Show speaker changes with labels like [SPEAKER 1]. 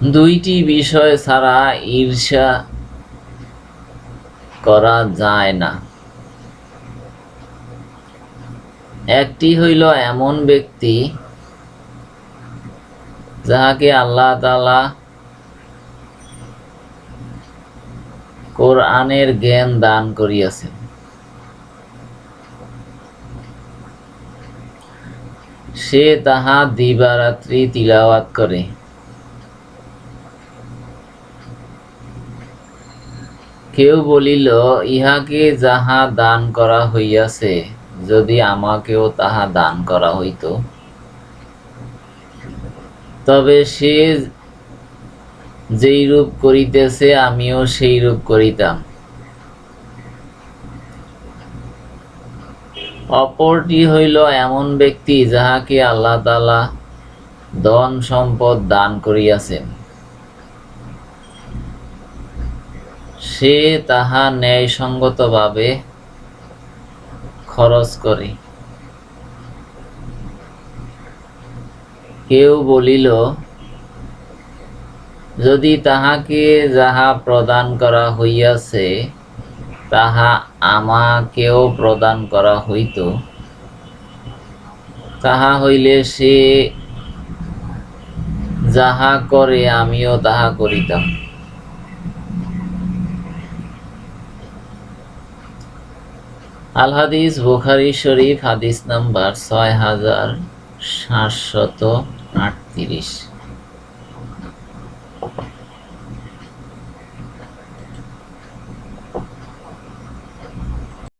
[SPEAKER 1] দুইটি বিষয় ছাড়া ঈর্ষা করা যায় না। একটি হইল এমন ব্যক্তি যাহাকে আল্লাহ তালা কোরআনের জ্ঞান দান করিয়াছেন। সে তাহা দিবারাত্রি তিলাওয়াত করে। কেউ বলিল, ইহাকে যাহা দান করা হইয়াছে, যদি আমাকেও তাহা দান করা হইত। তবে সে যেই রূপ করিতেছে, আমিও সেই রূপ করিতাম। অপরটি হইল এমন ব্যক্তি, যাহাকে আল্লাহ তাআলা ধন সম্পদ দান করিয়াছেন। সে তাহা ন্যায়সঙ্গতভাবে খরচ করে। কেউ বলিল, যদি তাহাকে যাহা প্রদান করা হইয়াছে, তাহা আমাকেও প্রদান করা হইত। তাহা হইলে সে যাহা করে আমিও তাহা করিতাম। আল হাদিস বুখারি শরীফ হাদিস নাম্বার ছয় হাজার সাতশত আটত্রিশ।